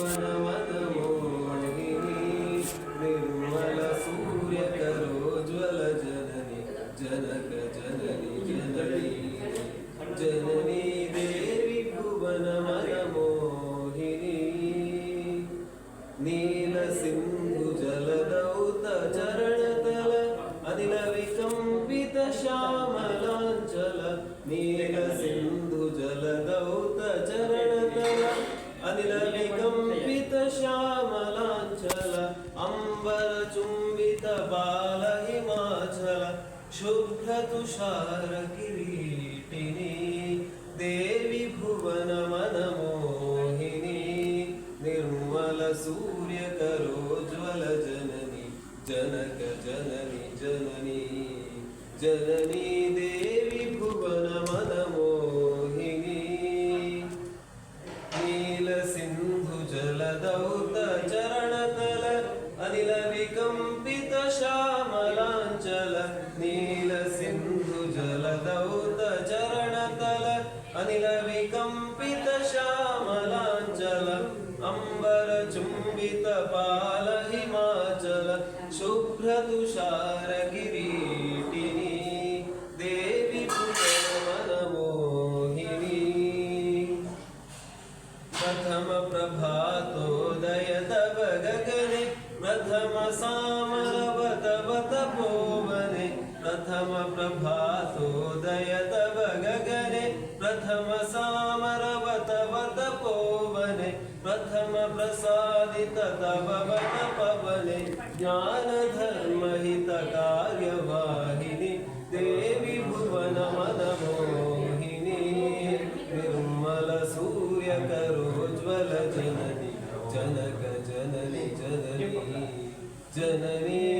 వనవనమోహిని నిర్మల సూర్యకరోజ్వల జనని జనక జనని జనని జనని దేవి భువనమనమోహిని నీల సింధు జలదౌత చరణతల అనిల వికంపిత అనిల వికం श्यामलाञ्चल अम्बर चुम्बित बाल हिमाचल शुभ्र तुषार किरीटिनी देवी भुवन मनमोहिनी निर्मल सूर्य करोज्वल जननी जनक जननी जननी जननी देवी ौत चरणतल अनिलविकम् पित श्यामलाचल नील सिन्धु जल दौत चरणतल अनिलविकम्पित श्यामलाञ्चल अम्बर चुम्बितपाल हिमाचल शुभ्र तुषारगिरि प्रथम सामरव तव तपोवने प्रथम प्रभातोदय तव गगने, प्रथम सामरव तव तपोवने प्रथम प्रसादित तव वन पवने, ज्ञान धर्म हित कार्यवाहिनी देवी भुवन मनमोहिनी निर्मल सूर्य करोज्वल जननी, जनक ಜನರೇ